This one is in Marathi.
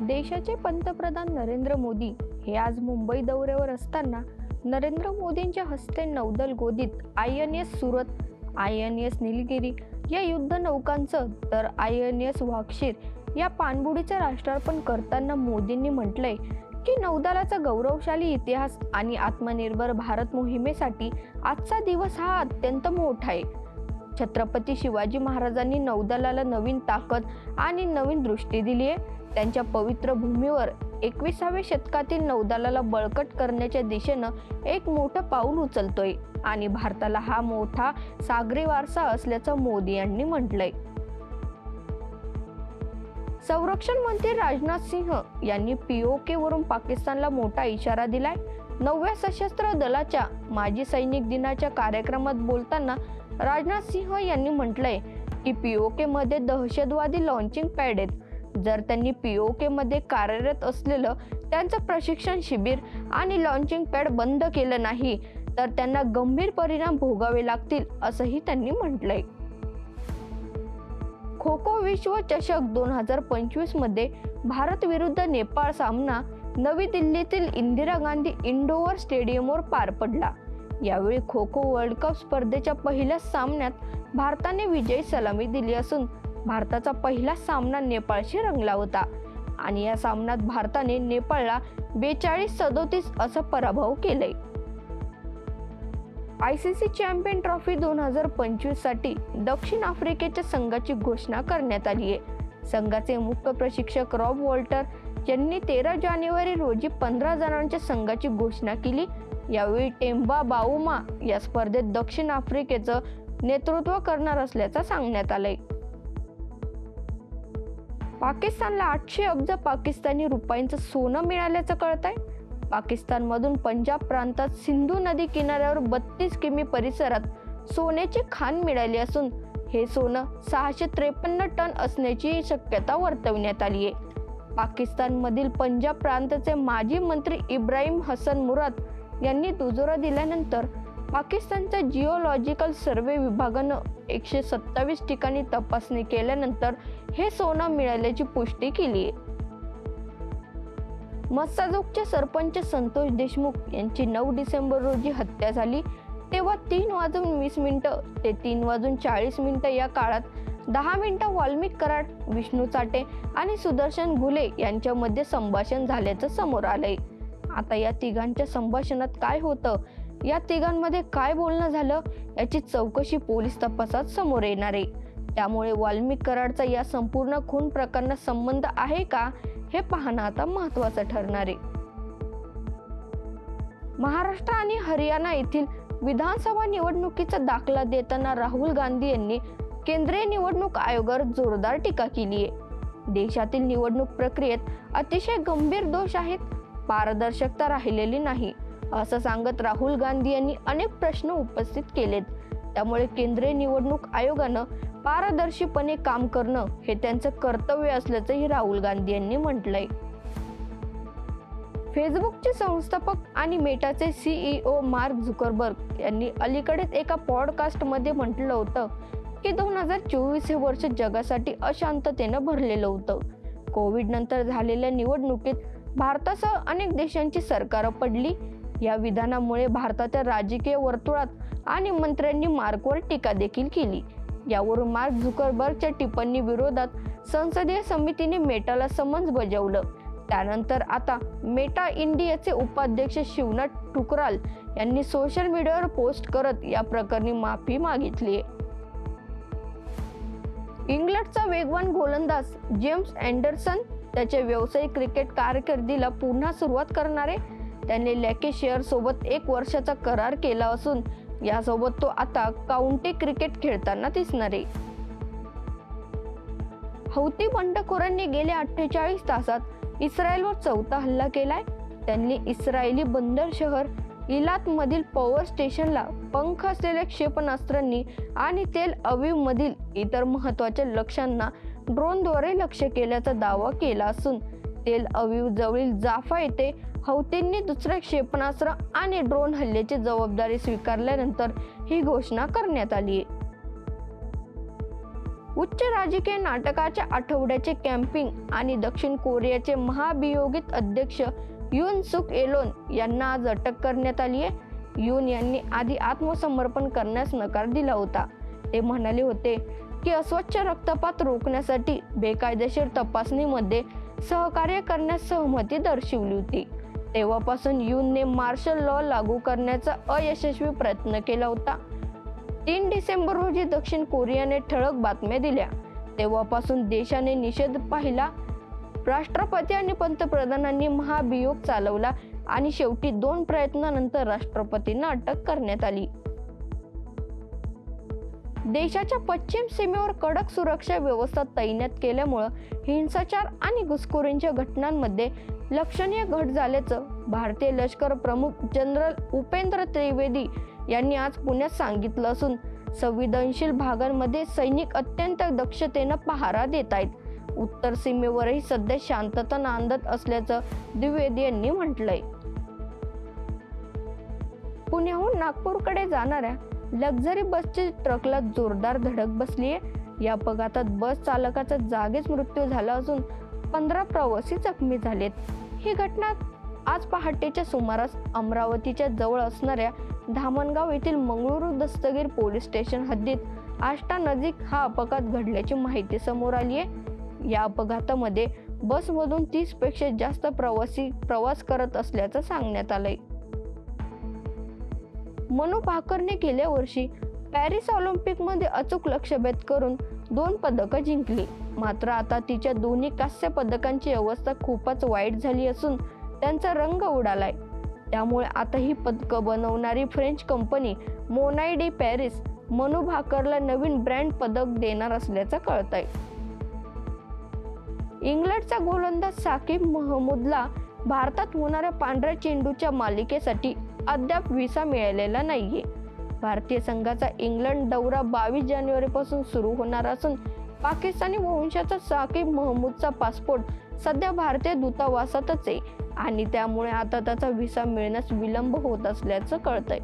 देशाचे पंतप्रधान नरेंद्र मोदी हे आज मुंबई दौऱ्यावर असताना नरेंद्र मोदींच्या हस्ते नौदल गोदीत I N S Surat I N S Nilgiri या युद्ध नौकांचं तर आय एन एस वाक्षीर या पाणबुडीचं राष्ट्रार्पण करताना मोदींनी म्हटलंय की नौदलाचा गौरवशाली इतिहास आणि आत्मनिर्भर भारत मोहिमेसाठी आजचा दिवस हा अत्यंत मोठा आहे. छत्रपती शिवाजी महाराजांनी नौदलाला नवीन ताकद आणि नवीन दृष्टी दिली आहे त्यांच्या पवित्र भूमीवर एकविसाव्या शतकातील नौदलाला बळकट करण्याच्या दिशेनं एक मोठं पाऊल उचलतोय आणि भारताला हा मोठा सागरी वारसा असल्याचं मोदी यांनी म्हटलंय. संरक्षण मंत्री राजनाथ सिंह यांनी पीओके वरून पाकिस्तानला मोठा इशारा दिलाय. नवव्या सशस्त्र दलाच्या माजी सैनिक दिनाच्या कार्यक्रमात बोलताना राजनाथ सिंह यांनी म्हटलंय की पीओके मध्ये दहशतवादी लॉन्चिंग पॅड आहेत. जर त्यांनी पी ओ केमध्ये कार्यरत असलेलं त्यांचं प्रशिक्षण शिबिर आणि लॉन्चिंग पॅड बंद केलं नाही तर त्यांना गंभीर परिणाम भोगावे लागतील असंही त्यांनी म्हटलंय. खो खो विश्व चषक दोन हजार पंचवीसमध्ये भारत विरुद्ध नेपाळ सामना नवी दिल्लीतील इंदिरा गांधी इंडोर स्टेडियमवर पार पडला. यावेळी खो खो वर्ल्ड कप स्पर्धेच्या पहिल्याच सामन्यात भारताने विजयी सलामी दिली असून भारताचा पहिला सामना नेपाळशी रंगला होता. आणि या सामन्यात भारताने नेपाळला बेचाळीस सदोतीस असा पराभव केलाय I C C champion trophy दोन हजार पंचवीससाठी दक्षिण आफ्रिकेच्या संघाची घोषणा करण्यात आली आहे. संघाचे मुख्य प्रशिक्षक रॉब वॉल्टर यांनी तेरा जानेवारी रोजी पंधरा जणांच्या संघाची घोषणा केली. यावेळी टेम्बा बाउमा या स्पर्धेत दक्षिण आफ्रिकेचं नेतृत्व करणार असल्याचं सांगण्यात आलंय. पाकिस्तानला आठशे अब्ज पाकिस्तानी रुपयांचं सोनं मिळाल्याचं कळत आहे पाकिस्तानमधून पंजाब प्रांतात सिंधू नदी किनाऱ्यावर बत्तीस किमी परिसरात सोन्याची खाण मिळाली असून हे सोनं सहाशे त्रेपन्न टन असण्याची शक्यता वर्तवण्यात आली आहे. पाकिस्तानमधील पंजाब प्रांताचे माजी मंत्री इब्राहिम हसन मुराद यांनी दुजोरा दिल्यानंतर पाकिस्तानच्या जिओलॉजिकल सर्वे विभागानं एकशे सत्तावीस ठिकाणी तपासणी केल्यानंतर हे सोनं मिळाल्याची पुष्टी केली आहे. मस्साजोगचे सरपंच संतोष देशमुख यांची नऊ डिसेंबर रोजी हत्या झाली. तेव्हा तीन वाजून वीस मिनटं ते तीन वाजून चाळीस मिनटं या काळात दहा मिनटं वाल्मिक कराड विष्णू चाटे आणि सुदर्शन घुले यांच्यामध्ये संभाषण झाल्याचं समोर आलंय. आता या तिघांच्या संभाषणात काय होतं या तिघांमध्ये काय बोलणं झालं याची चौकशी पोलीस तपासात समोर येणार आहे. त्यामुळे वाल्मिक कराडचा या संपूर्ण खून प्रकरणात संबंध आहे का हे पाहणं आता महत्वाचं ठरणार आहे. महाराष्ट्र आणि हरियाणा येथील विधानसभा निवडणुकीचा दाखला देताना राहुल गांधी यांनी केंद्रीय निवडणूक आयोगावर जोरदार टीका केली आहे. देशातील निवडणूक प्रक्रियेत अतिशय गंभीर दोष आहेत. पारदर्शकता राहिलेली नाही. असं सांगत राहुल गांधी यांनी अनेक प्रश्न उपस्थित केलेत. त्यामुळे केंद्रीय निवडणूक आयोगानं पारदर्शीपणे काम करणं हे त्यांचं कर्तव्य असल्याचंही राहुल गांधी यांनी म्हटलंय. फेसबुकचे संस्थापक आणि मेटाचे सीईओ मार्क झुकरबर्ग यांनी अलीकडेच एका पॉडकास्टमध्ये म्हटलं होतं की दोन हजार चोवीस हे वर्ष जगासाठी अशांततेनं भरलेलं होतं. कोविड नंतर झालेल्या निवडणुकीत भारतासह अनेक देशांची सरकारं पडली या विधानामुळे भारताच्या राजकीय वर्तुळात आणि मंत्र्यांनी मार्कवर टीका देखील केली. यावरून मार्क झुकरबर्गच्या टिप्पणी विरोधात संसदीय समितीने मेटाला समन्स बजावलं. त्यानंतर आता मेटा इंडियाचे उपाध्यक्ष शिवनाथ टुकराल यांनी सोशल मीडियावर पोस्ट करत या प्रकरणी माफी मागितली. आहे इंग्लंडचा वेगवान गोलंदाज जेम्स अँडरसन त्याच्या व्यावसायिक क्रिकेट कारकिर्दीला पुन्हा सुरुवात करणारे त्यांनी लॅकेशियर सोबत एक वर्षाचा करार केला असून यासोबत तो आता काउंटी क्रिकेट खेळताना दिसणार आहे. हौती बंडखोरांनी गेल्या अठ्ठेचाळीस तासात इस्रायलवर चौथा हल्ला केलाय. त्यांनी इस्रायली बंदर शहर इलात मधील पॉवर स्टेशनला पंख असलेल्या क्षेपणास्त्रांनी आणि तेल अवीवमधील इतर महत्त्वाच्या लक्ष्यांना ड्रोनद्वारे लक्ष्य केल्याचा दावा केला असून तेल अवीव जवळील जाफा येथे हौतींनी दुसरे क्षेपणास्त्र आणि ड्रोन हल्ल्याची जबाबदारी स्वीकारल्यानंतर ही घोषणा करण्यात आली. उच्च राजकीय नाटकाच्या आठवड्याचे कॅम्पिंग आणि दक्षिण कोरियाचे महाभियोगित अध्यक्ष युन सुक एलोन यांना आज अटक करण्यात आली आहे. युन यांनी आधी आत्मसमर्पण करण्यास नकार दिला होता. ते म्हणाले होते की अस्वच्छ रक्तपात रोखण्यासाठी बेकायदेशीर तपासणीमध्ये सहकार्य करण्यास सहमती दर्शवली होती. तेव्हापासून युनने मार्शल लॉ लागू करण्याचा अयशस्वी प्रयत्न केला होता. तीन डिसेंबर रोजी दक्षिण कोरियाने ठळक बातम्या दिल्या. तेव्हापासून देशाने निषेध पाहिला. राष्ट्रपती आणि पंतप्रधानांनी महाभियोग चालवला आणि शेवटी दोन प्रयत्नानंतर राष्ट्रपतींना अटक करण्यात आली. देशाच्या पश्चिम सीमेवर कडक सुरक्षा व्यवस्था तैनात केल्यामुळं हिंसाचार आणि घुसखोरींच्या घटनांमध्ये लक्षणीय घट झाल्याचं भारतीय लष्कर प्रमुख जनरल उपेंद्र त्रिवेदी यांनी आज पुण्यात सांगितलं असून संवेदनशील भागांमध्ये सैनिक अत्यंत दक्षतेनं पहारा देत आहेत उत्तर सीमेवरही सध्या शांतता नांदत असल्याचं द्विवेदी यांनी म्हटलंय. पुण्याहून नागपूरकडे जाणाऱ्या लक्झरी बसचे ट्रकला जोरदार धडक बसली आहे. या अपघातात बस चालकाचा जागीच मृत्यू झाला असून पंधरा प्रवासी जखमी झालेत. ही घटना आज पहाटेच्या सुमारास अमरावतीच्या जवळ असणाऱ्या धामणगाव येथील मंगळुरू दस्तगीर पोलीस स्टेशन हद्दीत आष्टा नजीक हा अपघात घडल्याची माहिती समोर आली आहे. या अपघातामध्ये बसमधून तीसपेक्षा जास्त प्रवासी प्रवास करत असल्याचं सांगण्यात आलंय. मनू भाकरने गेल्या वर्षी पॅरिस ऑलिम्पिकमध्ये अचूक लक्षभेद करून दोन पदकं जिंकली. मात्र आता तिच्या दोन्ही कांस्य पदकांची अवस्था खूपच वाईट झाली असून त्यांचा रंग उडालाय. त्यामुळे आता ही पदकं बनवणारी French company Monnaie de Paris Manu भाकरला नवीन ब्रँड पदक देणार असल्याचं कळत आहे इंग्लंडचा गोलंदाज साकिब महमूदला भारतात होणाऱ्या पांढऱ्या चेंडूच्या मालिकेसाठी अद्याप व्हिसा मिळालेला नाहीये. भारतीय संघाचा इंग्लंड दौरा बावीस जानेवारीपासून सुरू होणार असून पाकिस्तानी वंशाचा साकिब महमूदचा पासपोर्ट सध्या भारतीय दूतावासातच आहे आणि त्यामुळे आता त्याचा व्हिसा मिळण्यास विलंब होत असल्याचं कळतंय.